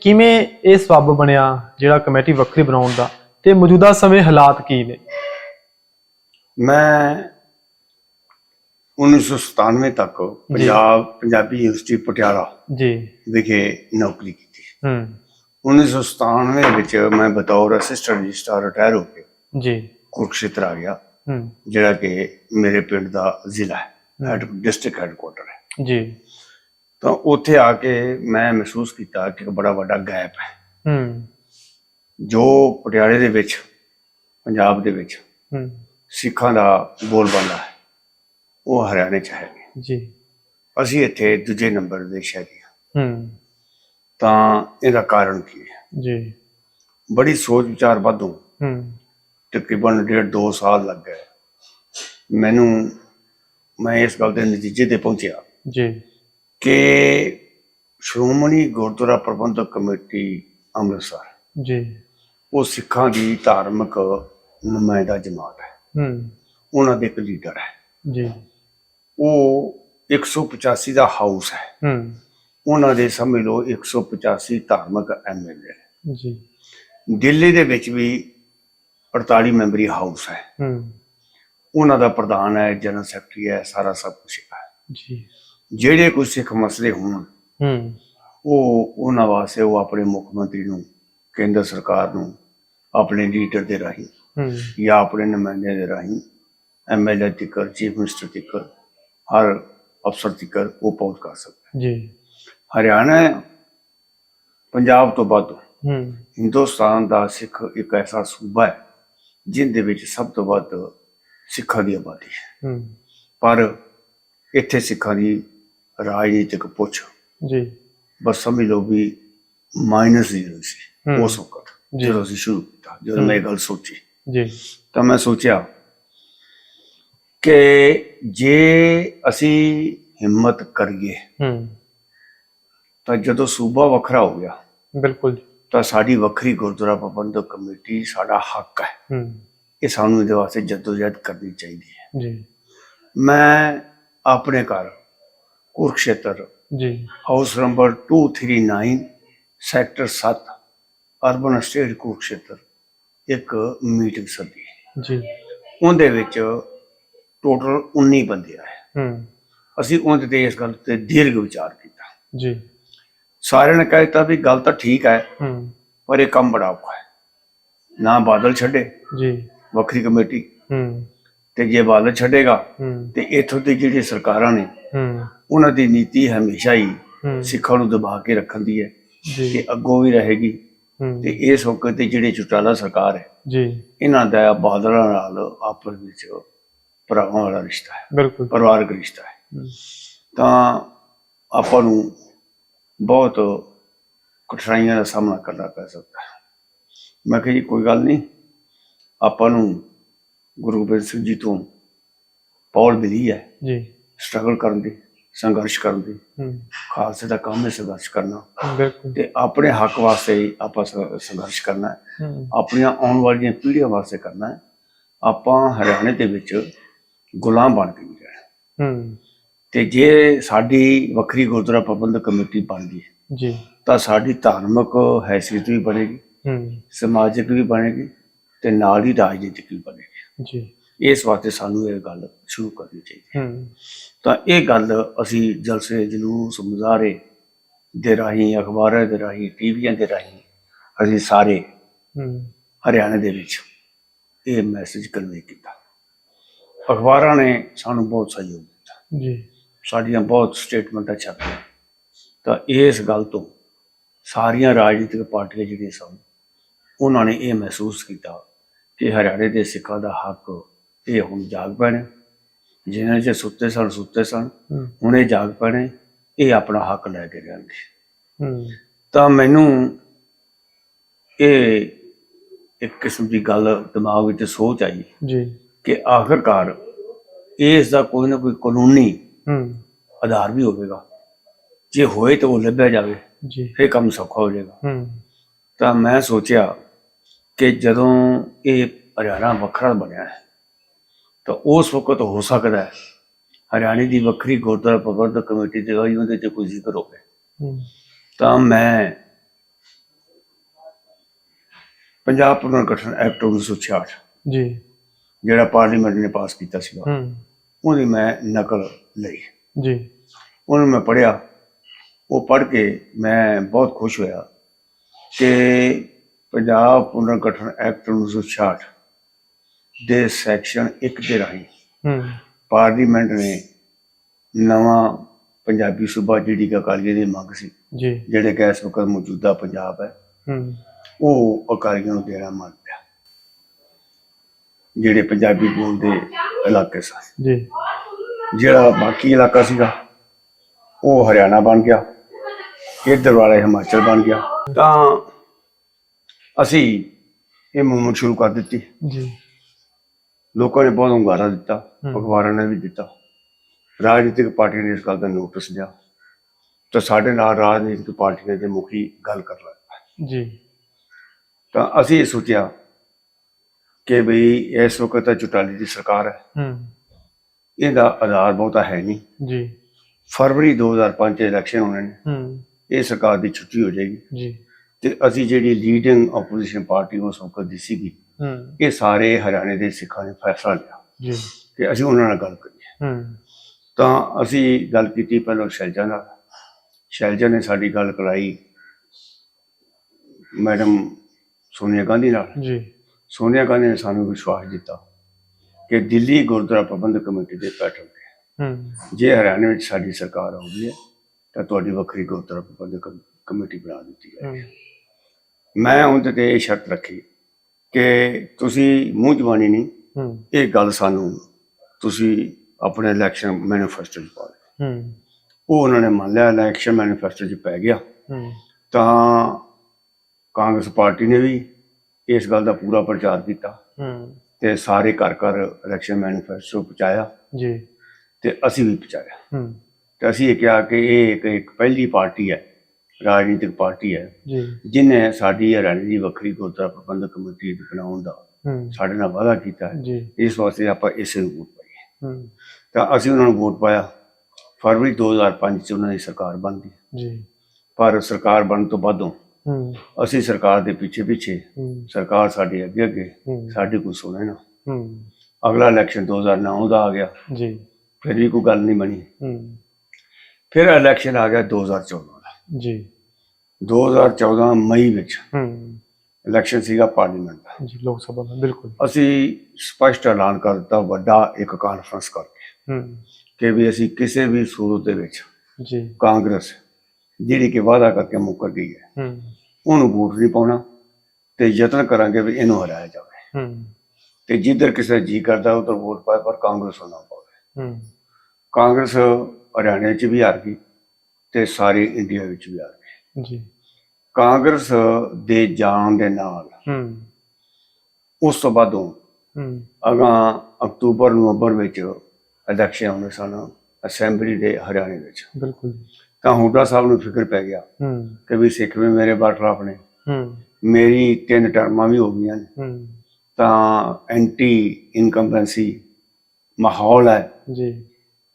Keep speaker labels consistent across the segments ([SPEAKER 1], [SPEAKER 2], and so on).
[SPEAKER 1] ਕਿਵੇਂ ਇਹ ਸਬੱਬ ਬਣਿਆ ਜਿਹੜਾ ਕਮੇਟੀ ਵੱਖਰੀ ਬਣਾਉਣ ਦਾ ਤੇ ਮੌਜੂਦਾ ਸਮੇਂ ਹਾਲਾਤ ਕੀ ਨੇ?
[SPEAKER 2] ਮੈਂ 1997 ਤੱਕ ਪੰਜਾਬ ਪੰਜਾਬੀ ਯੂਨੀਵਰਸਿਟੀ ਪਟਿਆਲਾ
[SPEAKER 1] ਜੀ।
[SPEAKER 2] ਵਿਖੇ ਨੌਕਰੀ ਕੀਤੀ।
[SPEAKER 1] ਹੂੰ।
[SPEAKER 2] 1997 ਵਿੱਚ ਮੈਂ ਬਤੌਰ ਅਸਿਸਟੈਂਟ ਰਜਿਸਟਰਾਰ ਰਿਟਾਇਰ ਹੋ ਕੇ
[SPEAKER 1] ਜੀ।
[SPEAKER 2] ਕੁਰਕਸ਼ੇਤਰ ਆ ਗਿਆ
[SPEAKER 1] ਹੂੰ।
[SPEAKER 2] ਜਿਹੜਾ ਕਿ ਮੇਰੇ ਪਿੰਡ ਦਾ ਜ਼ਿਲ੍ਹਾ ਹੈ ਡਿਸਟ੍ਰਿਕਟ ਹੈਡਕੁਆਟਰ ਹੈ।
[SPEAKER 1] ਜੀ।
[SPEAKER 2] ਤਾਂ ਉੱਥੇ ਆ ਕੇ ਮੈਂ ਮਹਿਸੂਸ ਕੀਤਾ ਕਿ ਇੱਕ ਬੜਾ ਵੱਡਾ ਗੈਪ ਹੈ।
[SPEAKER 1] ਹੂੰ।
[SPEAKER 2] ਜੋ ਪਟਿਆਲੇ ਦੇ ਵਿੱਚ ਪੰਜਾਬ ਦੇ ਵਿੱਚ
[SPEAKER 1] ਹੂੰ।
[SPEAKER 2] ਸਿੱਖਾਂ ਦਾ ਬੋਲਬਾਲਾ ਹੈ ਉਹ ਹਰਿਆਣੇ ਚ ਹੈ।
[SPEAKER 1] ਜੀ।
[SPEAKER 2] ਅਸੀਂ ਇੱਥੇ ਦੂਜੇ ਨੰਬਰ ਦੇ ਸ਼ਹਿਰੀ ਹਾਂ।
[SPEAKER 1] ਹੂੰ।
[SPEAKER 2] ਤਾਂ ਇਹਦਾ ਕਾਰਨ ਕੀ ਹੈ?
[SPEAKER 1] ਜੀ।
[SPEAKER 2] ਬੜੀ ਸੋਚ ਵਿਚਾਰ ਵਾਧੂ।
[SPEAKER 1] ਹੂੰ।
[SPEAKER 2] ਤਕਰੀਬਨ ਡੇਢ ਦੋ ਸਾਲ ਲੱਗ ਗਏ। ਮੈਨੂੰ ਮੈਂ ਇਸ ਗੱਲ ਦੇ ਨਤੀਜੇ ਤੇ ਪਹੁੰਚਿਆ।
[SPEAKER 1] ਜੀ।
[SPEAKER 2] ਕਿ ਸ਼੍ਰੋਮਣੀ ਗੁਰਦੁਆਰਾ ਪ੍ਰਬੰਧਕ ਕਮੇਟੀ ਅੰਮ੍ਰਿਤਸਰ।
[SPEAKER 1] ਜੀ।
[SPEAKER 2] ਉਹ ਸਿੱਖਾਂ ਦੀ ਧਾਰਮਿਕ ਨੁਮਾਇੰਦਾ ਜਮਾਤ ਹੈ।
[SPEAKER 1] ਹੂੰ।
[SPEAKER 2] ਉਹਨਾਂ ਦੇ ਇੱਕ ਲੀਡਰ ਹੈ।
[SPEAKER 1] ਜੀ।
[SPEAKER 2] ਉਹ 185 ਦਾ ਹਾਊਸ ਹੈ।
[SPEAKER 1] ਹੂੰ।
[SPEAKER 2] ਉਹਨਾਂ ਦੇ ਸਮਝ ਲਓ 185 ਧਾਰਮਿਕ ਐਮਐਲਏ
[SPEAKER 1] ਜੀ।
[SPEAKER 2] ਦਿੱਲੀ ਦੇ ਵਿੱਚ ਵੀ 48 ਮੈਂਬਰੀ ਹਾਊਸ ਹੈ।
[SPEAKER 1] ਹੂੰ।
[SPEAKER 2] ਉਹਨਾਂ ਦਾ ਪ੍ਰਧਾਨ ਹੈ ਜਨਰਲ ਸੈਕਟਰੀ ਹੈ ਸਾਰਾ ਸਭ ਕੁਝ ਹੈ।
[SPEAKER 1] ਜੀ।
[SPEAKER 2] ਜਿਹੜੇ ਕੋਈ ਸਿੱਖ ਮਸਲੇ ਹੋਣ
[SPEAKER 1] ਹੂੰ।
[SPEAKER 2] ਉਹ ਉਹਨਾਂ ਵਾਸਤੇ ਉਹ ਆਪਣੇ ਮੁੱਖ ਮੰਤਰੀ ਨੂੰ ਕੇਂਦਰ ਸਰਕਾਰ ਨੂੰ ਆਪਣੇ ਲੀਡਰ ਦੇ ਰਾਹੀਂ
[SPEAKER 1] ਹੂੰ।
[SPEAKER 2] ਜਾਂ ਆਪਣੇ ਨੁਮਾਇੰਦੇ ਦੇ ਰਾਹੀਂ ਐਮਐਲਏ ਤੀਕਰ ਚੀਫ ਮਿਨਿਸਟਰ ਤੀਕਰ ਹਰ ਅਫਸਰ ਤੀਕਰ ਉਹ ਪਹੁੰਚ ਕਰ ਸਕਦਾ
[SPEAKER 1] ਜੀ।
[SPEAKER 2] ਹਰਿਆਣਾ ਪੰਜਾਬ ਤੋਂ ਵੱਧ।
[SPEAKER 1] ਹੂੰ।
[SPEAKER 2] ਹਿੰਦੁਸਤਾਨ ਦਾ ਸਿੱਖ ਇੱਕ ਐਸਾ ਸੂਬਾ ਹੈ ਜਿੰਦੇ ਵਿੱਚ ਸਭ ਤੋਂ ਵੱਧ ਸਿੱਖਾਂ ਦੀ ਆਬਾਦੀ ਹੈ।
[SPEAKER 1] ਹੂੰ।
[SPEAKER 2] ਪਰ ਇੱਥੇ ਸਿੱਖਾਂ ਦੀ ਰਾਜਨੀਤਿਕ ਪੁੱਛ
[SPEAKER 1] ਜੀ
[SPEAKER 2] ਬਸ ਸਮਝ ਲਓ ਵੀ ਮਾਈਨਸ ਜ਼ੀਰੋ ਸੀ। ਉਸ ਵਕਤ। ਜਦੋਂ ਅਸੀਂ ਸ਼ੁਰੂ ਕੀਤਾ ਜਦੋਂ ਮੈਂ ਗੱਲ ਸੋਚੀ
[SPEAKER 1] ਜੀ
[SPEAKER 2] ਤਾਂ ਮੈਂ ਸੋਚਿਆ ਕਿ ਜੇ ਅਸੀਂ ਹਿੰਮਤ ਕਰੀਏ
[SPEAKER 1] ਹੂੰ
[SPEAKER 2] ਤਾਂ ਜਦੋਂ ਸੂਬਾ ਵੱਖਰਾ ਹੋ ਗਿਆ
[SPEAKER 1] ਬਿਲਕੁਲ
[SPEAKER 2] ਤਾਂ ਸਾਡੀ ਵੱਖਰੀ ਗੁਰਦੁਆਰਾ ਪ੍ਰਬੰਧਕ ਕਮੇਟੀ ਸਾਡਾ ਹੱਕ ਹੈ
[SPEAKER 1] ਹੂੰ
[SPEAKER 2] ਇਹ ਸਾਨੂੰ ਇਹਦੇ ਵਾਸਤੇ ਜਦੋਜਹਿਦ ਕਰਨੀ ਚਾਹੀਦੀ ਹੈ
[SPEAKER 1] ਜੀ
[SPEAKER 2] ਮੈਂ ਆਪਣੇ ਘਰ ਕੁਰਕਸ਼ੇਤਰ
[SPEAKER 1] ਜੀ
[SPEAKER 2] house number 239 sector 7 urban estate Kurukshetra ਇੱਕ ਮੀਟਿੰਗ ਸੱਦੀ
[SPEAKER 1] ਜੀ
[SPEAKER 2] ਉਹਦੇ ਵਿੱਚ ਟੋਟਲ 19 ਬੰਦੇ ਆਏ
[SPEAKER 1] ਹੂੰ
[SPEAKER 2] ਅਸੀਂ ਉਹਦੇ ਤੇ ਇਸ ਗੱਲ ਤੇ ਦੀਰਘ ਵਿਚਾਰ ਕੀਤਾ
[SPEAKER 1] ਜੀ
[SPEAKER 2] ਸਾਰਿਆਂ ਨੇ ਕਹਿ ਦਿੱਤਾ ਵੀ ਗੱਲ ਤਾਂ ਠੀਕ ਹੈ
[SPEAKER 1] ਹੂੰ
[SPEAKER 2] ਪਰ ਇਹ ਕੰਮ ਬੜਾ ਔਖਾ ਹੈ ਨਾ ਬਾਦਲ ਛੱਡੇ
[SPEAKER 1] ਜੀ
[SPEAKER 2] ਵੱਖਰੀ ਕਮੇਟੀ
[SPEAKER 1] ਹੂੰ
[SPEAKER 2] ਤੇ ਜੇ ਬਾਦਲ ਛੱਡੇਗਾ ਤੇ ਇੱਥੋਂ ਦੀ ਜਿਹੜੀ ਸਰਕਾਰਾਂ ਨੇ ਉਹਨਾਂ ਦੀ ਨੀਤੀ ਹਮੇਸ਼ਾ ਹੀ ਸਿੱਖਾਂ ਨੂੰ ਦਬਾ ਕੇ ਰੱਖਣ ਦੀ ਹੈ ਕਿ ਅੱਗੋਂ ਵੀ ਰਹੇਗੀ। ਤੇ ਇਸ ਵਕਤ ਤੇ ਜਿਹੜੇ ਚੁਟਾਲਾ ਸਰਕਾਰ ਹੈ
[SPEAKER 1] ਜੀ।
[SPEAKER 2] ਇਹਨਾਂ ਦਾ ਬਾਦਲਾਂ ਨਾਲ ਆਪਸ ਵਿੱਚ ਭਰਾਵਾਂ ਵਾਲਾ ਰਿਸ਼ਤਾ ਹੈ
[SPEAKER 1] ਬਿਲਕੁਲ।
[SPEAKER 2] ਪਰਿਵਾਰਕ ਰਿਸ਼ਤਾ ਹੈ।
[SPEAKER 1] ਹੂੰ,
[SPEAKER 2] ਤਾਂ ਆਪਾਂ ਨੂੰ ਬਹੁਤ ਕਠਿਨਾਈਆਂ ਦਾ ਸਾਹਮਣਾ ਕਰਨਾ ਪੈ ਸਕਦਾ। ਹੈ ਮੈਂ ਕਿਹਾ ਜੀ ਕੋਈ ਗੱਲ ਨਹੀਂ। ਆਪਾਂ ਨੂੰ ਗੁਰੂ ਗੋਬਿੰਦ ਸਿੰਘ ਜੀ ਤੋਂ ਪੌਲ ਮਿਲੀ ਹੈ।
[SPEAKER 1] ਜੀ।
[SPEAKER 2] ਸਟਰਗਲ ਕਰਨ ਦੀ ਸੰਘਰਸ਼ ਕਰਨ ਦੀ। ਖਾਲਸੇ ਦਾ ਕੰਮ ਹੈ ਸੰਘਰਸ਼ ਕਰਨਾ।
[SPEAKER 1] ਬਿਲਕੁਲ।
[SPEAKER 2] ਤੇ ਆਪਣੇ ਹੱਕ ਵਾਸਤੇ ਹੀ ਆਪਾਂ ਸੰਘਰਸ਼ ਕਰਨਾ ਹੈ। ਆਪਣੀਆਂ ਆਉਣ ਵਾਲੀਆਂ ਪੀੜ੍ਹੀਆਂ ਵਾਸਤੇ ਕਰਨਾ ਹੈ। ਆਪਾਂ ਹਰਿਆਣੇ ਦੇ ਵਿੱਚ ਗੁਲਾਮ ਬਣ ਕੇ ਨਹੀਂ ਰਹਿਣਾ ਤੇ ਜੇ ਸਾਡੀ ਵੱਖਰੀ ਗੁਰਦੁਆਰਾ ਪ੍ਰਬੰਧਕ ਕਮੇਟੀ ਬਣ ਗਈ
[SPEAKER 1] ਜੀ।
[SPEAKER 2] ਤਾਂ ਸਾਡੀ ਧਾਰਮਿਕ ਹੈਸੀਅਤ ਵੀ ਬਣੇਗੀ।
[SPEAKER 1] ਹੂੰ।
[SPEAKER 2] ਸਮਾਜਿਕ ਵੀ ਬਣੇਗੀ ਤੇ ਨਾਲ ਹੀ ਰਾਜਨੀਤਿਕ ਵੀ ਬਣੇਗੀ।
[SPEAKER 1] ਜੀ।
[SPEAKER 2] ਇਸ ਵਾਸਤੇ ਸਾਨੂੰ ਇਹ ਗੱਲ ਸ਼ੁਰੂ ਕਰਨੀ ਚਾਹੀਦੀ ਹੈ। ਤਾਂ ਇਹ ਗੱਲ ਅਸੀਂ ਜਲਸੇ ਜਲੂਸ ਮੁਜ਼ਾਹਰੇ ਦੇ ਰਾਹੀਂ ਅਖਬਾਰਾਂ ਦੇ ਰਾਹੀਂ ਟੀਵੀਆਂ ਦੇ ਰਾਹੀਂ ਅਸੀਂ ਸਾਰੇ
[SPEAKER 1] ਹੂੰ।
[SPEAKER 2] ਹਰਿਆਣੇ ਦੇ ਵਿੱਚ ਇਹ ਮੈਸੇਜ ਕਨਵੇ ਕੀਤਾ। ਅਖਬਾਰਾਂ ਨੇ ਸਾਨੂੰ ਬਹੁਤ ਸਹਿਯੋਗ ਦਿੱਤਾ।
[SPEAKER 1] ਜੀ।
[SPEAKER 2] ਸਾਡੀਆਂ ਬਹੁਤ ਸਟੇਟਮੈਂਟਾਂ ਛਪੀਆਂ। ਤਾਂ ਇਸ ਗੱਲ ਤੋਂ ਸਾਰੀਆਂ ਰਾਜਨੀਤਿਕ ਪਾਰਟੀਆਂ ਜਿਹੜੀਆਂ ਸਨ ਉਹਨਾਂ ਨੇ ਇਹ ਮਹਿਸੂਸ ਕੀਤਾ ਕਿ ਹਰਿਆਣੇ ਦੇ ਸਿੱਖਾਂ ਦਾ ਹੱਕ ਇਹ ਹੁਣ ਜਾਗ ਪੈਣਾ। ਜਿਨ੍ਹਾਂ ਚ ਸੁੱਤੇ ਸਨ ਸੁੱਤੇ ਸਨ। ਹੁਣ ਇਹ ਜਾਗ ਪੈਣੇ ਇਹ ਆਪਣਾ ਹੱਕ ਲੈ ਕੇ ਰਹਿਣਗੇ।
[SPEAKER 1] ਹੂੰ।
[SPEAKER 2] ਤਾਂ ਮੈਨੂੰ ਇਹ ਇੱਕ ਕਿਸਮ ਦੀ ਗੱਲ ਦਿਮਾਗ ਵਿੱਚ ਸੋਚ ਆਈ
[SPEAKER 1] ਜੀ।
[SPEAKER 2] ਕਿ ਆਖਰਕਾਰ ਇਸ ਦਾ ਕੋਈ ਨਾ ਕੋਈ ਕਾਨੂੰਨੀ
[SPEAKER 1] ਹੂੰ।
[SPEAKER 2] ਆਧਾਰ ਵੀ ਹੋਵੇਗਾ। ਜੇ ਹੋਏ ਤਾਂ ਉਹ ਲੱਭਿਆ ਜਾਵੇ।
[SPEAKER 1] ਜੀ।
[SPEAKER 2] ਫੇਰ ਕੰਮ ਸੌਖਾ ਹੋ ਜਾਏਗਾ।
[SPEAKER 1] ਹੂੰ।
[SPEAKER 2] ਤਾਂ ਮੈਂ ਸੋਚਿਆ ਕਿ ਜਦੋਂ ਇਹ ਹਰਿਆਣਾ ਵੱਖਰਾ ਬਣਿਆ ਹੈ ਤਾਂ ਉਸ ਵਕਤ ਹੋ ਸਕਦਾ ਹੈ ਹਰਿਆਣੇ ਦੀ ਵੱਖਰੀ ਗੁਰਦੁਆਰਾ ਪ੍ਰਬੰਧਕ ਕਮੇਟੀ ਦੇ ਹੋਈ ਉਹਦੇ ਤੇ ਕੋਈ ਜ਼ਿਕਰ ਹੋਵੇ। ਤਾਂ ਮੈਂ ਪੰਜਾਬ ਪੁਨਰ ਗਠਨ ਐਕਟ 1966
[SPEAKER 1] ਜੀ।
[SPEAKER 2] ਜਿਹੜਾ ਪਾਰਲੀਮੈਂਟ ਨੇ ਪਾਸ ਕੀਤਾ
[SPEAKER 1] ਹੂੰ।
[SPEAKER 2] ਉਹਦੀ ਮੈਂ ਨਕਲ ਲਈ।
[SPEAKER 1] ਜੀ।
[SPEAKER 2] ਉਹਨੂੰ ਮੈਂ ਪੜਿਆ ਉਹ ਪੜ੍ਹ ਕੇ ਮੈਂ ਬਹੁਤ ਖੁਸ਼ ਹੋਇਆ ਕਿ ਪੰਜਾਬ ਪੁਨਰ ਗਠਨ ਐਕਟ 1966 ਦੇ ਸੈਕਸ਼ਨ 1 ਦੇ ਰਾਹੀਂ
[SPEAKER 1] ਹੂੰ।
[SPEAKER 2] ਪਾਰਲੀਮੈਂਟ ਨੇ ਨਵਾਂ ਪੰਜਾਬੀ ਸੂਬਾ ਜਿਹੜੀ ਕਿ ਅਕਾਲੀਆਂ ਦੀ ਮੰਗ ਸੀ।
[SPEAKER 1] ਜੀ।
[SPEAKER 2] ਜਿਹੜੇ ਕਿ ਇਸ ਵਕਤ ਮੌਜੂਦਾ ਪੰਜਾਬ ਹੈ
[SPEAKER 1] ਹੂੰ।
[SPEAKER 2] ਉਹ ਅਕਾਲੀਆਂ ਨੂੰ ਦੇਣਾ ਮੰਨ ਪਿਆ ਜਿਹੜੇ ਪੰਜਾਬੀ ਬੋਲਦੇ ਇਲਾਕੇ ਸਨ।
[SPEAKER 1] ਜੀ।
[SPEAKER 2] ਜਿਹੜਾ ਬਾਕੀ ਇਲਾਕਾ ਸੀਗਾ ਉਹ ਹਰਿਆਣਾ ਬਣ ਗਿਆ ਇੱਧਰ ਵਾਲਾ ਹਿਮਾਚਲ ਬਣ ਗਿਆ। ਤਾਂ ਅਸੀਂ ਇਹ ਮੂਵਮੈਂਟ ਸ਼ੁਰੂ ਕਰ ਦਿੱਤੀ।
[SPEAKER 1] ਜੀ।
[SPEAKER 2] ਲੋਕਾਂ ਨੇ ਬਹੁਤ ਹੁੰਗਾਰਾ ਦਿੱਤਾ। ਅਖਬਾਰਾਂ ਨੇ ਵੀ ਦਿੱਤਾ। ਰਾਜਨੀਤਿਕ ਪਾਰਟੀਆਂ ਨੇ ਇਸ ਗੱਲ ਦਾ ਨੋਟਿਸ ਲਿਆ। ਤਾਂ ਸਾਡੇ ਨਾਲ ਰਾਜਨੀਤਿਕ ਪਾਰਟੀਆਂ ਦੇ ਮੁਖੀ ਗੱਲ ਕਰ ਰਹੇ
[SPEAKER 1] ਜੀ।
[SPEAKER 2] ਤਾਂ ਅਸੀਂ ਇਹ ਸੋਚਿਆ ਕਿ ਵੀ ਇਸ ਵਕਤ ਤਾਂ ਚੁਟਾਲੀ ਦੀ ਸਰਕਾਰ ਹੈ।
[SPEAKER 1] ਹੂੰ।
[SPEAKER 2] ਇਹਦਾ ਆਧਾਰ ਬਹੁਤਾ ਹੈ ਨਹੀਂ।
[SPEAKER 1] ਜੀ।
[SPEAKER 2] ਫਰਵਰੀ 2005 ਚ ਇਲੈਕਸ਼ਨ ਹੋਣੇ ਨੇ।
[SPEAKER 1] ਹੂੰ।
[SPEAKER 2] ਇਹ ਸਰਕਾਰ ਦੀ ਛੁੱਟੀ ਹੋ ਜਾਏਗੀ।
[SPEAKER 1] ਜੀ।
[SPEAKER 2] ਤੇ ਅਸੀਂ ਜਿਹੜੀ ਲੀਡਿੰਗ ਆਪੋਜੀਸ਼ਨ ਪਾਰਟੀ ਉਸ ਵਕਤ ਦੀ ਸੀਗੀ ਇਹ ਸਾਰੇ ਹਰਿਆਣੇ ਦੇ ਸਿੱਖਾਂ ਨੇ ਫੈਸਲਾ ਲਿਆ।
[SPEAKER 1] ਜੀ।
[SPEAKER 2] ਕਿ ਅਸੀਂ ਉਹਨਾਂ ਨਾਲ ਗੱਲ ਕਰੀਏ ਤਾਂ ਅਸੀਂ ਗੱਲ ਕੀਤੀ ਪਹਿਲਾਂ ਸ਼ੈਲਜਾ ਨਾਲ। ਸ਼ੈਲਜਾ ਨੇ ਸਾਡੀ ਗੱਲ ਕਰਾਈ ਮੈਡਮ ਸੋਨੀਆ ਗਾਂਧੀ ਨਾਲ।
[SPEAKER 1] ਜੀ।
[SPEAKER 2] ਸੋਨੀਆ ਗਾਂਧੀ ਨੇ ਸਾਨੂੰ ਵਿਸ਼ਵਾਸ ਦਿੱਤਾ ਕਿ ਦਿੱਲੀ ਗੁਰਦੁਆਰਾ ਪ੍ਰਬੰਧਕ ਕਮੇਟੀ ਦੇ ਬੈਠਕ ਤੇ
[SPEAKER 1] ਹੂੰ।
[SPEAKER 2] ਜੇ ਹਰਿਆਣੇ ਵਿੱਚ ਸਾਡੀ ਸਰਕਾਰ ਆਉਂਦੀ ਹੈ ਤਾਂ ਤੁਹਾਡੀ ਵੱਖਰੀ ਗੁਰਦੁਆਰਾ ਪ੍ਰਬੰਧਕ ਕਮ- ਕਮੇਟੀ ਬਣਾ ਦਿੱਤੀ ਜਾਏਗੀ।
[SPEAKER 1] ਹੂੰ।
[SPEAKER 2] ਮੈਂ ਉਹਦੇ ਤੇ ਇਹ ਸ਼ਰਤ ਰੱਖੀ ਕਿ ਤੁਸੀਂ ਮੂੰਹ ਜ਼ਬਾਨੀ ਨਹੀਂ
[SPEAKER 1] ਹੂੰ।
[SPEAKER 2] ਇਹ ਗੱਲ ਸਾਨੂੰ ਤੁਸੀਂ ਆਪਣੇ ਇਲੈਕਸ਼ਨ ਮੈਨੀਫੈਸਟੋ 'ਚ ਪਾ ਦਿਓ।
[SPEAKER 1] ਹੂੰ।
[SPEAKER 2] ਉਹ ਉਹਨਾਂ ਨੇ ਮੰਨ ਲਿਆ ਇਲੈਕਸ਼ਨ ਮੈਨੀਫੈਸਟੋ 'ਚ ਪੈ ਗਿਆ।
[SPEAKER 1] ਹੂੰ।
[SPEAKER 2] ਤਾਂ ਕਾਂਗਰਸ ਪਾਰਟੀ ਨੇ ਵੀ ਇਸ ਗੱਲ ਦਾ ਪੂਰਾ ਪ੍ਰਚਾਰ ਕੀਤਾ।
[SPEAKER 1] ਹੂੰ।
[SPEAKER 2] ਤੇ ਸਾਰੇ ਘਰ ਘਰ ਇਲੈਕਸ਼ਨ ਮੈਨੀਫੈਸਟੋ ਪਹੁੰਚਾਇਆ।
[SPEAKER 1] ਜੀ।
[SPEAKER 2] ਤੇ ਅਸੀਂ ਵੀ ਪਹੁੰਚਾਇਆ।
[SPEAKER 1] ਹੂੰ।
[SPEAKER 2] ਤੇ ਅਸੀਂ ਇਹ ਕਿਹਾ ਕਿ ਇਹ ਇੱਕ ਇੱਕ ਪਹਿਲੀ ਪਾਰਟੀ ਹੈ। ਰਾਜਨੀਤਿਕ ਪਾਰਟੀ ਹੈ
[SPEAKER 1] ਜੀ।
[SPEAKER 2] ਜਿਨੇ ਸਾਡੀ ਹਰਿਆਣੇ ਦੀ ਵੱਖਰੀ ਗੁਰਦੁਆਰਾ ਪ੍ਰਬੰਧਕ ਕਮੇਟੀ ਬਣਾਉਣ ਦਾ ਸਾਡੇ ਨਾਲ ਵਾਅਦਾ ਕੀਤਾ ਹੈ। ਇਸ ਵਾਸਤੇ ਆਪਾਂ ਇਸੇ ਨੂੰ ਵੋਟ ਪਾਈਏ।
[SPEAKER 1] ਹੂੰ।
[SPEAKER 2] ਤਾਂ ਅਸੀਂ ਉਹਨਾਂ ਨੂੰ ਵੋਟ ਪਾਇਆ। ਫਰਵਰੀ 2005 ਚ ਉਹਨਾਂ ਦੀ ਸਰਕਾਰ ਬਣ ਗਈ
[SPEAKER 1] ਜੀ।
[SPEAKER 2] ਪਰ ਸਰਕਾਰ ਬਣਨ ਤੋਂ ਬਾਅਦੋਂ ਅਸੀਂ ਸਰਕਾਰ ਦੇ ਪਿੱਛੇ ਪਿੱਛੇ ਸਰਕਾਰ ਸਾਡੇ ਅੱਗੇ ਅੱਗੇ ਸਾਡੇ ਕੋਈ ਸੁਣੇ ਨਾ ਅਗਲਾ ਇਲੈਕਸ਼ਨ 2009 ਦਾ ਆ ਗਿਆ।
[SPEAKER 1] ਜੀ।
[SPEAKER 2] ਫਿਰ ਵੀ ਕੋਈ ਗੱਲ ਨਹੀਂ ਬਣੀ। ਫਿਰ ਇਲੈਕਸ਼ਨ ਆ ਗਿਆ 2014 ਦਾ
[SPEAKER 1] ਜੀ।
[SPEAKER 2] 2014 ਮਈ ਵਿੱਚ
[SPEAKER 1] ਹੂੰ।
[SPEAKER 2] ਇਲੈਕਸ਼ਨ ਸੀਗਾ ਪਾਰਲੀਮੈਂਟ ਦਾ।
[SPEAKER 1] ਜੀ ਲੋਕ ਸਭਾ ਦਾ ਬਿਲਕੁਲ।
[SPEAKER 2] ਅਸੀਂ ਸਪਸ਼ਟ ਐਲਾਨ ਕਰ ਦਿੱਤਾ ਵੱਡਾ ਇੱਕ ਕਾਨਫਰੰਸ ਕਰਕੇ
[SPEAKER 1] ਹੂੰ।
[SPEAKER 2] ਕਿ ਵੀ ਅਸੀਂ ਕਿਸੇ ਵੀ ਸੂਰਤ ਦੇ ਵਿੱਚ
[SPEAKER 1] ਜੀ।
[SPEAKER 2] ਕਾਂਗਰਸ ਜਿਹੜੀ ਕਿ ਵਾਅਦਾ ਕਰਕੇ ਮੁੱਕਰ ਗਈ ਹੈ
[SPEAKER 1] ਹੂੰ।
[SPEAKER 2] ਉਹਨੂੰ ਵੋਟ ਨਹੀਂ ਪਾਉਣਾ ਤੇ ਯਤਨ ਕਰਾਂਗੇ ਵੀ ਇਹਨੂੰ ਹਰਾਇਆ ਜਾਵੇ।
[SPEAKER 1] ਹੂੰ।
[SPEAKER 2] ਤੇ ਜਿੱਧਰ ਕਿਸੇ ਜੀ ਕਰਦਾ ਉਧਰ ਵੋਟ ਪਾਏ ਪਰ ਕਾਂਗਰਸ ਨੂੰ ਨਾ ਪਾਵੇ।
[SPEAKER 1] ਹੂੰ।
[SPEAKER 2] ਕਾਂਗਰਸ ਹਰਿਆਣੇ 'ਚ ਵੀ ਹਾਰ ਗਈ। ਤੇ ਸਾਰੇ ਇੰਡੀਆ ਵਿੱਚ ਵੀ ਗਈ
[SPEAKER 1] ਜੀ।
[SPEAKER 2] ਕਾਂਗਰਸ ਦੇ ਜਾਣ ਦੇ ਨਾਲ
[SPEAKER 1] ਹੂੰ।
[SPEAKER 2] ਉਸ ਤੋਂ ਬਾਅਦੋਂ
[SPEAKER 1] ਹੂੰ।
[SPEAKER 2] ਅਗਾਂ ਅਕਤੂਬਰ ਨਵੰਬਰ ਵਿੱਚ ਇਲੈਕਸ਼ਨ ਆਉਣੇ ਸਨ ਅਸੈਂਬਲੀ ਦੇ ਹਰਿਆਣੇ ਵਿੱਚ।
[SPEAKER 1] ਬਿਲਕੁਲ
[SPEAKER 2] ਤਾਂ ਹੁੱਡਾ ਸਾਹਿਬ ਨੂੰ ਫਿਕਰ ਪੈ ਗਿਆ
[SPEAKER 1] ਹੂੰ।
[SPEAKER 2] ਕਿ ਵੀ ਸਿੱਖ ਵੀ ਮੇਰੇ ਬਾਟਰਾਫ ਨੇ
[SPEAKER 1] ਹੂੰ।
[SPEAKER 2] ਮੇਰੀ ਤਿੰਨ ਟਰਮਾਂ ਵੀ ਹੋ ਗਈਆਂ ਨੇ।
[SPEAKER 1] ਹੂੰ।
[SPEAKER 2] ਤਾਂ ਐਂਟੀ ਇਨਕੰਬੈਂਸੀ ਮਾਹੌਲ ਹੈ।
[SPEAKER 1] ਜੀ।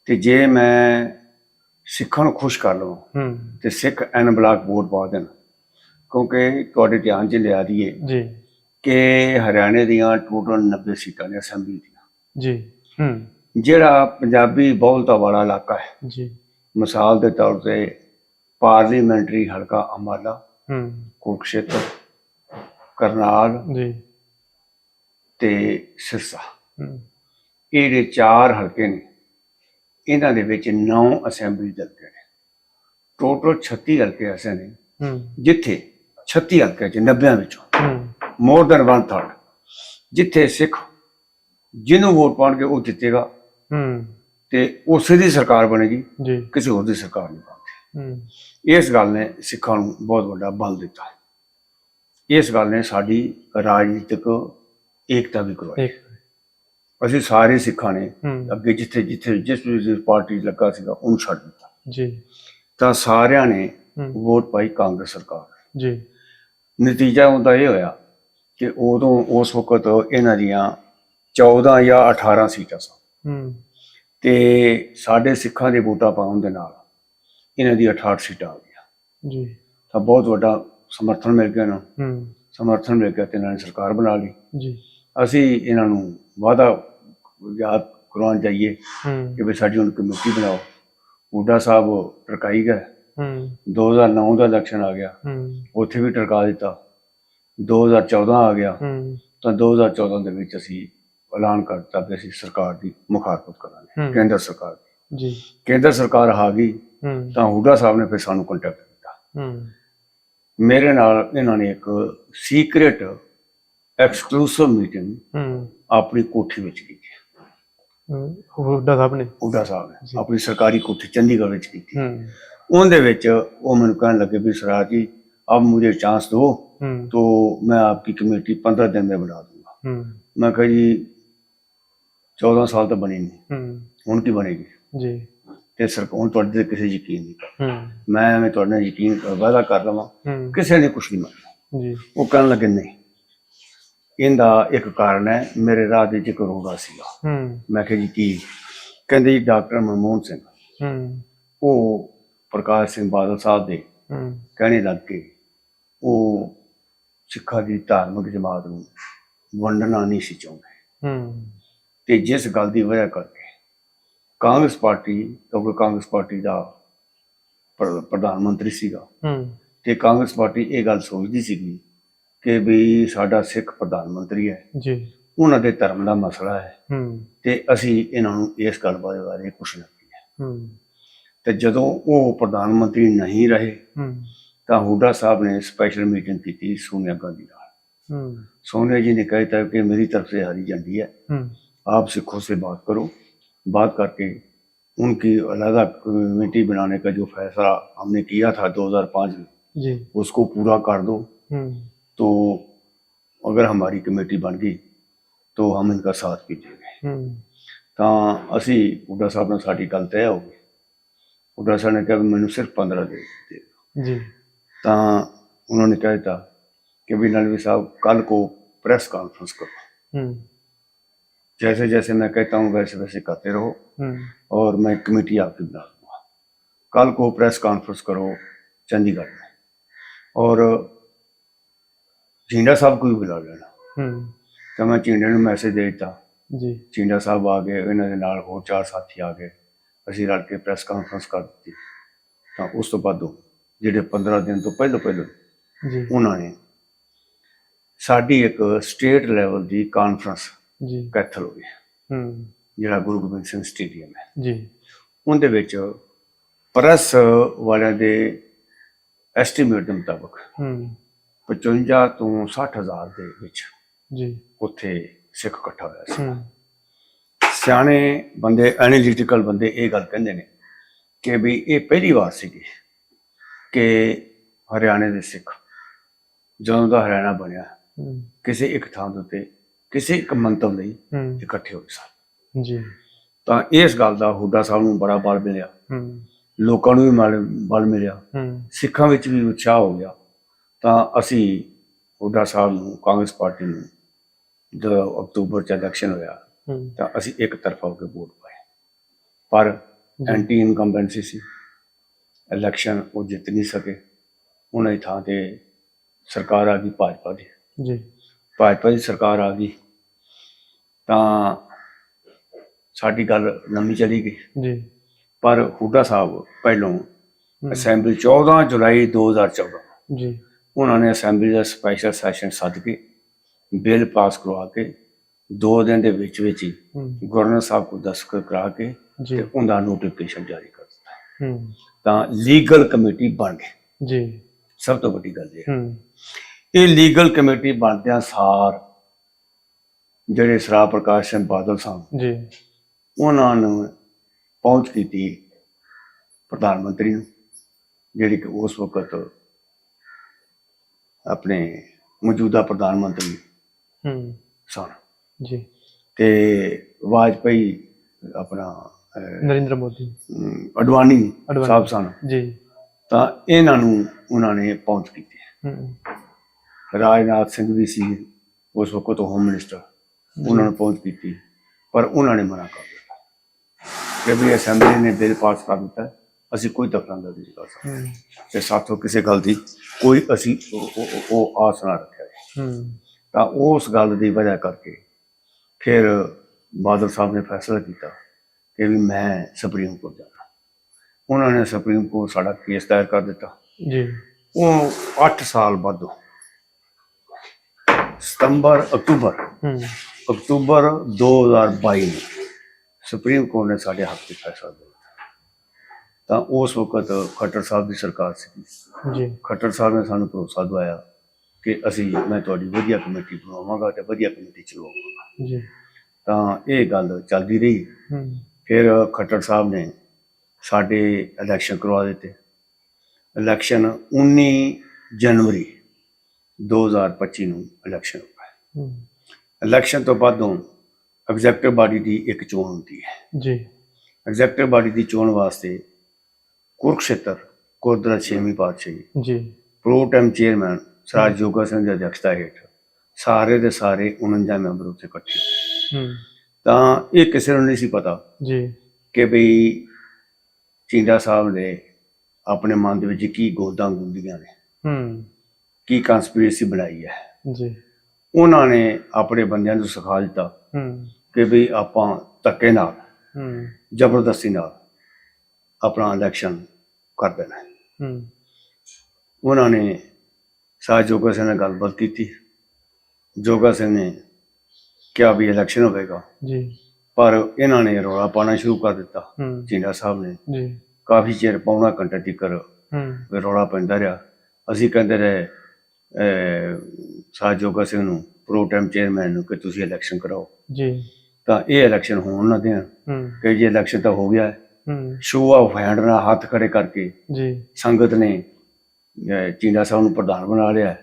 [SPEAKER 2] ਤੇ ਜੇ ਮੈਂ ਸਿੱਖਾਂ ਨੂੰ ਖੁਸ਼ ਕਰ ਲਵਾਂ
[SPEAKER 1] ਹੂੰ।
[SPEAKER 2] ਤੇ ਸਿੱਖ ਐਨ ਬਲਾਕ ਵੋਟ ਪਾ ਦੇਣ। ਕਿਉਂਕਿ ਤੁਹਾਡੇ ਧਿਆਨ 'ਚ ਲਿਆ ਦਈਏ
[SPEAKER 1] ਜੀ।
[SPEAKER 2] ਕਿ ਹਰਿਆਣੇ ਦੀਆਂ ਟੋਟਲ 90 ਸੀਟਾਂ ਨੇ ਅਸੈਂਬਲੀ ਦੀਆਂ।
[SPEAKER 1] ਜੀ। ਹੂੰ।
[SPEAKER 2] ਜਿਹੜਾ ਪੰਜਾਬੀ ਬਹੁਲਤਾ ਵਾਲਾ ਇਲਾਕਾ ਹੈ।
[SPEAKER 1] ਜੀ।
[SPEAKER 2] ਮਿਸਾਲ ਦੇ ਤੌਰ ਤੇ ਪਾਰਲੀਮੈਂਟਰੀ ਹਲਕਾ ਅੰਬਾਲਾ
[SPEAKER 1] ਹੂੰ।
[SPEAKER 2] ਕੁਰਕਸ਼ੇਤਰ ਕਰਨਾਲ
[SPEAKER 1] ਜੀ।
[SPEAKER 2] ਤੇ ਸਿਰਸਾ।
[SPEAKER 1] ਹੂੰ।
[SPEAKER 2] ਇਹ ਜਿਹੜੇ ਚਾਰ ਹਲਕੇ ਨੇ ਇਹਨਾਂ ਦੇ ਵਿੱਚ 9 ਅਸੈਂਬਲੀ ਹਲਕੇ ਨੇ। ਟੋਟਲ 36 ਹਲਕੇ ਐਸੇ ਨੇ
[SPEAKER 1] ਹੂੰ।
[SPEAKER 2] ਜਿੱਥੇ 36 ਹਲਕੇ ਚ 90 ਵਿੱਚੋਂ
[SPEAKER 1] ਹੂੰ।
[SPEAKER 2] ਮੋਰ ਦਨ 1/3 ਜਿੱਥੇ ਸਿੱਖ ਜਿਹਨੂੰ ਵੋਟ ਪਾਉਣਗੇ ਉਹ ਜਿੱਤੇਗਾ।
[SPEAKER 1] ਹੂੰ।
[SPEAKER 2] ਤੇ ਉਸੇ ਦੀ ਸਰਕਾਰ ਬਣੇਗੀ
[SPEAKER 1] ਜੀ।
[SPEAKER 2] ਕਿਸੇ ਹੋਰ ਦੀ ਸਰਕਾਰ ਨਹੀਂ ਬਣਦੀ।
[SPEAKER 1] ਹੂੰ।
[SPEAKER 2] ਇਸ ਗੱਲ ਨੇ ਸਿੱਖਾਂ ਨੂੰ ਬਹੁਤ ਵੱਡਾ ਬਲ ਦਿੱਤਾ। ਇਸ ਗੱਲ ਨੇ ਸਾਡੀ ਰਾਜਨੀਤਿਕ ਏਕਤਾ ਵੀ ਕਰਵਾਈ। ਅਸੀਂ ਸਾਰੇ ਸਿੱਖਾਂ ਨੇ
[SPEAKER 1] ਹੂੰ।
[SPEAKER 2] ਅੱਗੇ ਜਿੱਥੇ ਜਿੱਥੇ ਜਿਸ ਜਿਸ ਪਾਰਟੀ 'ਚ ਲੱਗਾ ਸੀਗਾ ਉਹਨੂੰ ਛੱਡ ਦਿੱਤਾ।
[SPEAKER 1] ਜੀ।
[SPEAKER 2] ਤਾਂ ਸਾਰਿਆਂ ਨੇ
[SPEAKER 1] ਹੂੰ।
[SPEAKER 2] ਵੋਟ ਪਾਈ ਕਾਂਗਰਸ ਸਰਕਾਰ ਨੂੰ।
[SPEAKER 1] ਜੀ।
[SPEAKER 2] ਨਤੀਜਾ ਉਹਦਾ ਇਹ ਹੋਇਆ ਕਿ ਉਦੋਂ ਉਸ ਵਕਤ ਇਹਨਾਂ ਦੀਆਂ 14 ਜਾਂ 18 ਸੀਟਾਂ ਸਨ।
[SPEAKER 1] ਹੂੰ।
[SPEAKER 2] ਤੇ ਸਾਡੇ ਸਿੱਖਾਂ ਦੇ ਵੋਟਾਂ ਪਾਉਣ ਦੇ ਨਾਲ ਇਹਨਾਂ ਦੀ 68 ਸੀਟਾਂ ਆ ਗਈਆਂ।
[SPEAKER 1] ਜੀ।
[SPEAKER 2] ਤਾਂ ਬਹੁਤ ਵੱਡਾ ਸਮਰਥਨ ਮਿਲ ਗਿਆ ਨਾ।
[SPEAKER 1] ਹੂੰ।
[SPEAKER 2] ਸਮਰਥਨ ਮਿਲ ਗਿਆ ਤੇ ਇਹਨਾਂ ਨੇ ਸਰਕਾਰ ਬਣਾ ਲਈ।
[SPEAKER 1] ਜੀ।
[SPEAKER 2] ਅਸੀਂ ਇਹਨਾਂ ਨੂੰ ਵਾਅਦਾ ਯਾਦ ਕਰਵਾਉਣ ਜਾਈਏ ਕਿ ਵੀ ਸਾਡੀ ਹੁਣ ਕਮੇਟੀ ਬਣਾਓ। ਬੁੱਢਾ ਸਾਹਿਬ ਟਰਕਾਈ ਗਏ।
[SPEAKER 1] ਹੂੰ।
[SPEAKER 2] 2009 ਦਾ ਇਲੈਕਸ਼ਨ ਆ ਗਿਆ।
[SPEAKER 1] ਹੂੰ।
[SPEAKER 2] ਉੱਥੇ ਵੀ ਟਰਕਾ ਦਿੱਤਾ। 2014 ਆ ਗਿਆ।
[SPEAKER 1] ਹੂੰ।
[SPEAKER 2] ਤਾਂ 2014 ਦੇ ਵਿੱਚ ਅਸੀਂ ਐਲਾਨ ਕਰ ਦਿੱਤਾ ਕਿ ਅਸੀਂ ਸਰਕਾਰ ਦੀ ਮੁਖਾਲਫਤ ਕਰਾਂਗੇ। ਕੇਂਦਰ ਸਰਕਾਰ ਦੀ।
[SPEAKER 1] ਜੀ।
[SPEAKER 2] ਕੇਂਦਰ ਸਰਕਾਰ ਆ ਗਈ
[SPEAKER 1] ਹੂੰ।
[SPEAKER 2] ਤਾਂ ਹੁੱਡਾ ਸਾਹਿਬ ਨੇ ਫਿਰ ਸਾਨੂੰ ਕੰਟੈਕਟ ਕੀਤਾ।
[SPEAKER 1] ਹੂੰ।
[SPEAKER 2] ਮੇਰੇ ਨਾਲ ਇਹਨਾਂ ਨੇ ਇੱਕ ਸੀਕ੍ਰੀਟ ਐਕਸਕਲੂਸਿਵ ਮੀਟਿੰਗ
[SPEAKER 1] ਹੂੰ
[SPEAKER 2] ਆਪਣੀ ਕੋਠੀ ਵਿੱਚ ਕੀਤੀ
[SPEAKER 1] ਹੂੰ ਹੁੱਡਾ ਸਾਹਿਬ ਨੇ
[SPEAKER 2] ਹੁੱਡਾ ਸਾਹਿਬ ਨੇ ਆਪਣੀ ਸਰਕਾਰੀ ਕੋਠੀ ਚੰਡੀਗੜ੍ਹ ਵਿੱਚ ਕੀਤੀ
[SPEAKER 1] ਹੂੰ
[SPEAKER 2] ਉਹਦੇ ਵਿੱਚ ਉਹ ਮੈਨੂੰ ਕਹਿਣ ਲੱਗੇ ਵੀ ਸਰਾਜ जी अब मुझे चांस दो
[SPEAKER 1] ਹੂੰ
[SPEAKER 2] तो मैं आपकी कमेटी पंद्रह दिन में बना दूंगा
[SPEAKER 1] ਹੂੰ
[SPEAKER 2] मैं कहा जी चौदह साल तो बनी नहीं
[SPEAKER 1] ਹੂੰ
[SPEAKER 2] ਹੁਣ ਕੀ ਬਣੇਗੀ
[SPEAKER 1] ਜੀ
[SPEAKER 2] ਤੇ ਸਰਕਾਰ ਹੁਣ ਤੁਹਾਡੇ ਤੇ ਕਿਸੇ ਯਕੀਨ ਨਹੀਂ ਕਰ
[SPEAKER 1] ਹੂੰ
[SPEAKER 2] ਮੈਂ ਐਵੇਂ ਤੁਹਾਡੇ ਨਾਲ ਯਕੀਨ ਕਰ- ਵਾਅਦਾ ਕਰ ਲਵਾਂ
[SPEAKER 1] ਹੂੰ
[SPEAKER 2] ਕਿਸੇ ਨੇ ਕੁਝ ਨਹੀਂ ਮੰਨਿਆ
[SPEAKER 1] ਜੀ
[SPEAKER 2] ਉਹ ਕਹਿਣ ਲੱਗੇ ਨਹੀਂ ਇਹਦਾ ਇੱਕ ਕਾਰਨ ਹੈ ਮੇਰੇ ਰਾਹ ਦੇ ਚ ਇੱਕ ਰੋੜਾ ਸੀਗਾ।
[SPEAKER 1] ਹੂੰ।
[SPEAKER 2] ਮੈਂ ਕਿਹਾ ਜੀ ਕੀ? ਕਹਿੰਦੇ ਜੀ ਡਾਕਟਰ ਮਨਮੋਹਨ ਸਿੰਘ।
[SPEAKER 1] ਹੂੰ।
[SPEAKER 2] ਉਹ ਪ੍ਰਕਾਸ਼ ਸਿੰਘ ਬਾਦਲ ਸਾਹਿਬ ਦੇ
[SPEAKER 1] ਹੂੰ।
[SPEAKER 2] ਕਹਿਣੇ ਲੱਗ ਕੇ ਉਹ ਸਿੱਖਾਂ ਦੀ ਧਾਰਮਿਕ ਜਮਾਤ ਨੂੰ ਵੰਡਣਾ ਨਹੀਂ ਸੀ ਚਾਹੁੰਦੇ।
[SPEAKER 1] ਹੂੰ।
[SPEAKER 2] ਤੇ ਜਿਸ ਗੱਲ ਦੀ ਵਜ੍ਹਾ ਕਰਕੇ ਕਾਂਗਰਸ ਪਾਰਟੀ ਕਿਉਂਕਿ ਕਾਂਗਰਸ ਪਾਰਟੀ ਦਾ ਪ੍ਰ- ਪ੍ਰਧਾਨ ਮੰਤਰੀ ਸੀਗਾ।
[SPEAKER 1] ਹੂੰ।
[SPEAKER 2] ਤੇ ਕਾਂਗਰਸ ਪਾਰਟੀ ਇਹ ਗੱਲ ਸੋਚਦੀ ਸੀਗੀ ਕਿ ਵੀ ਸਾਡਾ ਸਿੱਖ ਪ੍ਰਧਾਨ ਮੰਤਰੀ ਹੈ
[SPEAKER 1] ਜੀ
[SPEAKER 2] ਉਹਨਾਂ ਦੇ ਧਰਮ ਦਾ ਮਸਲਾ ਹੈ
[SPEAKER 1] ਹੂੰ
[SPEAKER 2] ਤੇ ਅਸੀਂ ਇਹਨਾਂ ਨੂੰ ਇਸ ਗੱਲ ਬਾਰੇ ਬਾਰੇ ਕੁਛ ਨਾ ਕਹੀਏ
[SPEAKER 1] ਹੂੰ
[SPEAKER 2] ਤੇ ਜਦੋਂ ਉਹ ਪ੍ਰਧਾਨ ਮੰਤਰੀ ਨਹੀਂ ਰਹੇ
[SPEAKER 1] ਹੂੰ
[SPEAKER 2] ਤਾਂ ਹੁੱਡਾ ਸਾਹਿਬ ਨੇ ਸਪੈਸ਼ਲ मीटिंग ਕੀਤੀ सोनिया गांधी ਨਾਲ
[SPEAKER 1] हम्म
[SPEAKER 2] सोनिया जी ने कहा था कि मेरी तरफ से हरी झंडी है
[SPEAKER 1] हम्म
[SPEAKER 2] आप सिखों से बात करो बात करके उनकी अलहदा कमेटी बनाने का जो फैसला हमने किया था 2005 में
[SPEAKER 1] जी
[SPEAKER 2] उसको पूरा कर दो
[SPEAKER 1] हम्म
[SPEAKER 2] तो अगर हमारी कमेटी बन गई तो हम इनका साथ भी देंगे
[SPEAKER 1] हम्म
[SPEAKER 2] ਤਾਂ ਅਸੀਂ ਹੁੱਡਾ ਸਾਹਿਬ ਨਾਲ ਸਾਡੀ ਗੱਲ ਤੈਅ ਹੋ ਗਈ ਹੁੱਡਾ ਸਾਹਿਬ ਨੇ ਕਿਹਾ ਵੀ ਮੈਨੂੰ ਸਿਰਫ 15 ਦੇ ਦੇ
[SPEAKER 1] जी
[SPEAKER 2] ਤਾਂ उन्होंने कहा था कि भी नलवी साहब कल को प्रेस कॉन्फ्रेंस करो
[SPEAKER 1] हम्म
[SPEAKER 2] जैसे जैसे मैं कहता हूँ वैसे वैसे करते रहो
[SPEAKER 1] हम्म
[SPEAKER 2] और मैं कमेटी आपकी बना दूंगा कल को प्रेस कॉन्फ्रेंस करो चंडीगढ़ में और ਚਿੰਡਾ ਸਾਹਿਬ ਕੋਈ ਬੁਲਾ ਲੈਣਾ।
[SPEAKER 1] ਹੂੰ।
[SPEAKER 2] ਤਾਂ ਮੈਂ ਚਿੰਡੇ ਨੂੰ ਮੈਸੇਜ ਦੇ ਦਿੱਤਾ।
[SPEAKER 1] ਜੀ।
[SPEAKER 2] ਚਿੰਡਾ ਸਾਹਿਬ ਆ ਗਏ ਇਹਨਾਂ ਦੇ ਨਾਲ ਹੋਰ ਚਾਰ ਸਾਥੀ ਆ ਗਏ। ਅਸੀਂ ਰਲ ਕੇ ਪ੍ਰੈਸ ਕਾਨਫਰੰਸ ਕਰ ਦਿੱਤੀ। ਤਾਂ ਉਸ ਤੋਂ ਬਾਅਦ ਜਿਹੜੇ 15 ਦਿਨ ਤੋਂ ਪਹਿਲਾਂ ਪਹਿਲਾਂ
[SPEAKER 1] ਜੀ।
[SPEAKER 2] ਉਹਨਾਂ ਨੇ ਸਾਡੀ ਇੱਕ ਸਟੇਟ ਲੈਵਲ ਦੀ ਕਾਨਫਰੰਸ
[SPEAKER 1] ਜੀ।
[SPEAKER 2] ਕੈਥਲ ਹੋ
[SPEAKER 1] ਗਈ। ਹੂੰ।
[SPEAKER 2] ਜਿਹੜਾ ਗੁਰੂ ਗੋਬਿੰਦ ਸਿੰਘ ਸਟੇਡੀਅਮ ਹੈ।
[SPEAKER 1] ਜੀ।
[SPEAKER 2] ਉਹਦੇ ਵਿੱਚ ਪ੍ਰੈਸ ਵਾਲਿਆਂ ਦੇ ਐਸਟੀਮੇਟ ਦੇ ਮੁਤਾਬਕ
[SPEAKER 1] ਹੂੰ।
[SPEAKER 2] 55 ਤੋਂ 60000 ਦੇ ਵਿੱਚ
[SPEAKER 1] ਜੀ।
[SPEAKER 2] ਉੱਥੇ ਸਿੱਖ ਇਕੱਠਾ ਹੋਇਆ ਸੀ। ਸਿਆਣੇ ਬੰਦੇ ਐਨਾਲਿਟੀਕਲ ਬੰਦੇ ਇਹ ਗੱਲ ਕਹਿੰਦੇ ਨੇ ਕਿ ਵੀ ਇਹ ਪਹਿਲੀ ਵਾਰ ਸੀ ਕਿ ਹਰਿਆਣੇ ਦੇ ਸਿੱਖ ਜਦੋਂ ਦਾ ਹਰਿਆਣਾ ਬਣਿਆ ਕਿਸੇ ਇੱਕ ਥਾਂ ਦੇ ਉੱਤੇ ਕਿਸੇ ਇੱਕ ਮੰਤਵ ਲਈ ਇਕੱਠੇ ਹੋਏ ਸਨ। ਤਾਂ ਇਸ ਗੱਲ ਦਾ ਹੁੱਡਾ ਸਾਹਿਬ ਨੂੰ ਬੜਾ ਬਲ ਮਿਲਿਆ। ਲੋਕਾਂ ਨੂੰ ਵੀ ਬਲ ਮਿਲਿਆ। ਸਿੱਖਾਂ ਵਿੱਚ ਵੀ ਉਤਸ਼ਾਹ ਹੋ ਗਿਆ। ਤਾਂ ਅਸੀਂ ਹੁੱਡਾ ਸਾਹਿਬ ਨੂੰ ਕਾਂਗਰਸ ਪਾਰਟੀ ਨੂੰ ਜਦੋਂ ਅਕਤੂਬਰ ਚ ਇਲੈਕਸ਼ਨ ਹੋਇਆ ਤਾਂ ਅਸੀਂ ਇੱਕ ਤਰਫਾ ਹੋ ਕੇ ਵੋਟ ਪਾਏ। ਪਰ ਐਂਟੀ ਇਨਕੰਬੈਂਸੀ ਸੀ। ਇਲੈਕਸ਼ਨ ਉਹ ਜਿੱਤ ਨਹੀਂ ਸਕੇ। ਉਹਨਾਂ ਦੀ ਥਾਂ ਤੇ ਸਰਕਾਰ ਆ ਗਈ ਭਾਜਪਾ ਦੀ। ਭਾਜਪਾ ਦੀ ਸਰਕਾਰ ਆ ਗਈ ਤਾਂ ਸਾਡੀ ਗੱਲ ਨਵੀਂ ਚਲੀ ਗਈ। ਪਰ ਹੁੱਡਾ ਸਾਹਿਬ ਪਹਿਲੋਂ ਅਸੈਂਬਲੀ 14 ਜੁਲਾਈ 2014
[SPEAKER 1] ਜੀ।
[SPEAKER 2] ਉਹਨਾਂ ਨੇ ਅਸੈਂਬਲੀ ਦਾ ਸਪੈਸ਼ਲ ਸੈਸ਼ਨ ਸੱਦ ਕੇ ਬਿੱਲ ਪਾਸ ਕਰਵਾ ਕੇ ਦੋ ਦਿਨ ਦੇ ਵਿੱਚ ਵਿੱਚ ਹੀ ਗਵਰਨਰ ਸਾਹਿਬ ਕੋ ਦਸਖਤ ਕਰਾ ਕੇ ਤੇ ਉਹਦਾ ਨੋਟੀਫਿਕੇਸ਼ਨ ਜਾਰੀ ਕਰ ਦਿੱਤਾ। ਤਾਂ ਲੀਗਲ ਕਮੇਟੀ ਬਣ ਗਈ
[SPEAKER 1] ਜੀ।
[SPEAKER 2] ਸਭ ਤੋਂ ਵੱਡੀ ਗੱਲ ਇਹ ਇਹ ਲੀਗਲ ਕਮੇਟੀ ਬਣਦਿਆਂ ਸਾਰ ਜਿਹੜੇ ਸਰਾ ਪ੍ਰਕਾਸ਼ ਸਿੰਘ ਬਾਦਲ ਸਾਹਿਬ
[SPEAKER 1] ਜੀ।
[SPEAKER 2] ਉਹਨਾਂ ਨੂੰ ਪਹੁੰਚ ਕੀਤੀ ਪ੍ਰਧਾਨ ਮੰਤਰੀ ਨੂੰ ਜਿਹੜੀ ਕਿ ਉਸ ਵਕਤ ਆਪਣੇ ਮੌਜੂਦਾ ਪ੍ਰਧਾਨ ਮੰਤਰੀ
[SPEAKER 1] ਹੂੰ।
[SPEAKER 2] ਸਨ।
[SPEAKER 1] ਜੀ।
[SPEAKER 2] ਤੇ ਵਾਜਪਾਈ ਆਪਣਾ
[SPEAKER 1] ਨਰਿੰਦਰ
[SPEAKER 2] ਮੋਦੀ। ਅਡਵਾਨੀ ਸਾਹਿਬ ਸਨ।
[SPEAKER 1] ਜੀ।
[SPEAKER 2] ਤਾਂ ਇਹਨਾਂ ਨੂੰ ਉਹਨਾਂ ਨੇ ਪਹੁੰਚ ਕੀਤੀ।
[SPEAKER 1] ਹੂੰ।
[SPEAKER 2] ਰਾਜਨਾਥ ਸਿੰਘ ਵੀ ਸੀ ਉਸ ਵਕਤ ਹੋਮ ਮਿਨਿਸਟਰ। ਉਹਨਾਂ ਨੂੰ ਪਹੁੰਚ ਕੀਤੀ। ਪਰ ਉਹਨਾਂ ਨੇ ਮਨਾ ਕਰ ਦਿੱਤਾ। ਕਿ ਵੀ ਅਸੈਂਬਲੀ ਨੇ ਬਿਲ ਪਾਸ ਕਰ ਦਿੱਤਾ। ਅਸੀਂ ਕੋਈ ਦਖਲਅੰਦਾਜ਼ੀ ਨਹੀਂ ਕਰ ਸਕਦੇ। ਤੇ ਸਾਥੋਂ ਕਿਸੇ ਗੱਲ ਦੀ ਕੋਈ ਅਸੀਂ ਉਹ- ਆਸ ਨਾ ਰੱਖਿਆ ਤਾਂ ਉਸ ਗੱਲ ਦੀ ਵਜ੍ਹਾ ਕਰਕੇ ਫਿਰ ਬਾਦਲ ਸਾਹਿਬ ਨੇ ਫੈਸਲਾ ਕੀਤਾ ਕਿ ਵੀ ਮੈਂ ਸੁਪਰੀਮ ਕੋਰਟ ਜਾਣਾ। ਉਹਨਾਂ ਨੇ ਸੁਪਰੀਮ ਕੋਰਟ ਸਾਡਾ ਕੇਸ ਦਾਇਰ ਕਰ ਦਿੱਤਾ।
[SPEAKER 1] ਜੀ।
[SPEAKER 2] ਉਹ 8 ਸਾਲ ਬਾਅਦ ਸਤੰਬਰ ਅਕਤੂਬਰ ਅਕਤੂਬਰ 2022 ਨੂੰ ਸੁਪਰੀਮ ਕੋਰਟ ਨੇ ਸਾਡੇ ਹੱਕ 'ਚ ਫੈਸਲਾ ਦਿੱਤਾ। ਤਾਂ ਉਸ ਵਕਤ ਖੱਟਰ ਸਾਹਿਬ ਦੀ ਸਰਕਾਰ ਸੀ
[SPEAKER 1] ਜੀ।
[SPEAKER 2] ਖੱਟਰ ਸਾਹਿਬ ਨੇ ਸਾਨੂੰ ਭਰੋਸਾ ਦਵਾਇਆ ਕਿ ਅਸੀਂ ਮੈਂ ਤੁਹਾਡੀ ਵਧੀਆ ਕਮੇਟੀ ਬਣਾਵਾਂਗਾ ਤੇ ਵਧੀਆ ਕਮੇਟੀ ਚਲਾਵਾਂਗਾ।
[SPEAKER 1] ਜੀ।
[SPEAKER 2] ਤਾਂ ਇਹ ਗੱਲ ਚੱਲਦੀ ਰਹੀ। ਫਿਰ ਖੱਟਰ ਸਾਹਿਬ ਨੇ ਸਾਡੇ ਇਲੈਕਸ਼ਨ ਕਰਵਾ ਦਿੱਤੇ। ਇਲੈਕਸ਼ਨ 19 ਜਨਵਰੀ 2025 ਨੂੰ ਇਲੈਕਸ਼ਨ ਹੋਇਆ। ਇਲੈਕਸ਼ਨ ਤੋਂ ਬਾਅਦੋਂ ਐਗਜ਼ੈਕਟਿਵ ਬਾਡੀ ਦੀ ਇੱਕ ਚੋਣ ਹੁੰਦੀ ਹੈ।
[SPEAKER 1] ਜੀ।
[SPEAKER 2] ਐਗਜ਼ੈਕਟਿਵ ਬਾਡੀ ਦੀ ਚੋਣ ਵਾਸਤੇ ਕੁਰਕਸ਼ੇਤਰ ਗੁਰਦੁਆਰਾ ਛੇਵੀਂ ਪਾਤਸ਼ਾਹੀ।
[SPEAKER 1] ਜੀ।
[SPEAKER 2] ਪ੍ਰੋ ਟਾਈਮ ਚੇਅਰਮੈਨ ਸਰਾਜ ਜੋਗਾ ਸਿੰਘ ਦੀ ਅਧਿਕਸ਼ਤਾ ਹੇਠ ਸਾਰੇ ਦੇ ਸਾਰੇ 49 ਮੈਂਬਰ ਉੱਥੇ ਇਕੱਠੇ
[SPEAKER 1] ਹੂੰ।
[SPEAKER 2] ਤਾਂ ਇਹ ਕਿਸੇ ਨੂੰ ਨਹੀਂ ਸੀ ਪਤਾ
[SPEAKER 1] ਜੀ।
[SPEAKER 2] ਕਿ ਵੀ ਚਿੰਦਾ ਸਾਹਿਬ ਨੇ ਆਪਣੇ ਮਨ ਦੇ ਵਿੱਚ ਕੀ ਗੋਦਾਂ ਗੁੰਦੀਆਂ ਨੇ।
[SPEAKER 1] ਹੂੰ।
[SPEAKER 2] ਕੀ ਕਨਸਪੀਰੇਸੀ ਬਣਾਈ ਹੈ।
[SPEAKER 1] ਜੀ।
[SPEAKER 2] ਉਹਨਾਂ ਨੇ ਆਪਣੇ ਬੰਦਿਆਂ ਨੂੰ ਸਿਖਾ ਦਿੱਤਾ
[SPEAKER 1] ਹੂੰ।
[SPEAKER 2] ਕਿ ਵੀ ਆਪਾਂ ਧੱਕੇ ਨਾਲ
[SPEAKER 1] ਹੂੰ।
[SPEAKER 2] ਜ਼ਬਰਦਸਤੀ ਨਾਲ ਆਪਣਾ ਇਲੈਕਸ਼ਨ ਕਰ ਦੇਣਾ ਹੈ। ਉਹਨਾਂ ਨੇ ਸਾਹ ਜੋਗਾ ਸਿੰਘ ਨਾਲ ਗੱਲਬਾਤ ਕੀਤੀ। ਜੋਗਾ ਸਿੰਘ ਨੇ ਕਿਹਾ ਵੀ ਇਲੈਕਸ਼ਨ ਹੋਵੇਗਾ।
[SPEAKER 1] ਜੀ।
[SPEAKER 2] ਪਰ ਇਹਨਾਂ ਨੇ ਰੌਲਾ ਪਾਉਣਾ ਸ਼ੁਰੂ ਕਰ ਦਿੱਤਾ। ਚਿੰਦਾ ਸਾਹਿਬ ਨੇ।
[SPEAKER 1] ਜੀ।
[SPEAKER 2] ਕਾਫੀ ਚਿਰ ਪੌਣਾ ਘੰਟਾ ਤੀਕਰ
[SPEAKER 1] ਹੂੰ।
[SPEAKER 2] ਵੀ ਰੌਲਾ ਪੈਂਦਾ ਰਿਹਾ। ਅਸੀਂ ਕਹਿੰਦੇ ਰਹੇ ਸਾਹ ਜੋਗਾ ਸਿੰਘ ਨੂੰ ਪ੍ਰੋ ਟਾਈਮ ਚੇਅਰਮੈਨ ਨੂੰ ਕਿ ਤੁਸੀਂ ਇਲੈਕਸ਼ਨ ਕਰਾਓ।
[SPEAKER 1] ਜੀ।
[SPEAKER 2] ਤਾਂ ਇਹ ਇਲੈਕਸ਼ਨ ਹੋਣ ਨਾ ਦੇਣ।
[SPEAKER 1] ਹੂੰ।
[SPEAKER 2] ਕਿ ਜੇ ਇਲੈਕਸ਼ਨ ਤਾਂ ਹੋ ਗਿਆ ਹੂੰ ਸ਼ੋ ਆਫ ਹੈਂਡ ਨਾਲ ਹੱਥ ਖੜੇ ਕਰਕੇ
[SPEAKER 1] ਜੀ।
[SPEAKER 2] ਸੰਗਤ ਨੇ ਚੀਨਾ ਸਾਹਿਬ ਨੂੰ ਪ੍ਰਧਾਨ ਬਣਾ ਲਿਆ।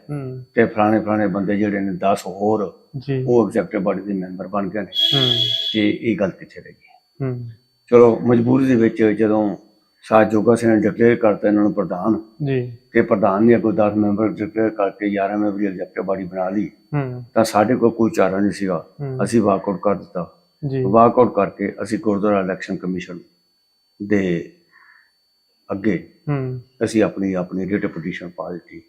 [SPEAKER 2] ਤੇ ਫਲਾਣੇ ਫਲਾਣੇ ਬੰਦੇ ਜਿਹੜੇ ਨੇ 10 ਹੋਰ
[SPEAKER 1] ਜੀ।
[SPEAKER 2] ਉਹ ਐਗਜ਼ੈਕਟਿਵ ਬਾਡੀ ਦੇ ਮੈਂਬਰ ਬਣ ਗਏ ਨੇ।
[SPEAKER 1] ਹੂੰ।
[SPEAKER 2] ਤੇ ਇਹ ਗੱਲ ਕਿੱਥੇ ਰਹਿ
[SPEAKER 1] ਹੂੰ।
[SPEAKER 2] ਚਲੋ ਮਜਬੂਰੀ ਦੇ ਵਿੱਚ ਜਦੋਂ ਸਾਜ ਜੋਗਾ ਸਿੰਘ ਨੇ ਡਿਕਲੇਅਰ ਕਰਤਾ ਇਹਨਾਂ ਨੂੰ ਪ੍ਰਧਾਨ
[SPEAKER 1] ਜੀ।
[SPEAKER 2] ਤੇ ਪ੍ਰਧਾਨ ਨੇ ਅੱਗੋਂ 10 ਮੈਂਬਰ ਡਿਕਲੇਅਰ ਕਰਕੇ 11 ਮੈਂਬਰ ਦੀ ਐਗਜ਼ੈਕਟਿਵ ਬਾਡੀ ਬਣਾ ਲਈ।
[SPEAKER 1] ਹੂੰ।
[SPEAKER 2] ਤਾਂ ਸਾਡੇ ਕੋਲ ਕੋਈ ਚਾਰਾ ਨਹੀਂ ਸੀਗਾ। ਅਸੀਂ ਵਾਕਆਊਟ ਕਰ ਦਿੱਤਾ।
[SPEAKER 1] ਜੀ।
[SPEAKER 2] ਵਾਕਆਊਟ ਕਰਕੇ ਅਸੀਂ ਗੁਰਦੁਆਰਾ ਇਲੈਕਸ਼ਨ ਕਮਿਸ਼ਨ ਦੇ ਅੱਗੇ
[SPEAKER 1] ਹੂੰ।
[SPEAKER 2] ਅਸੀਂ ਆਪਣੀ ਆਪਣੀ ਰਿਟ ਪਟੀਸ਼ਨ ਪਾ ਦਿੱਤੀ।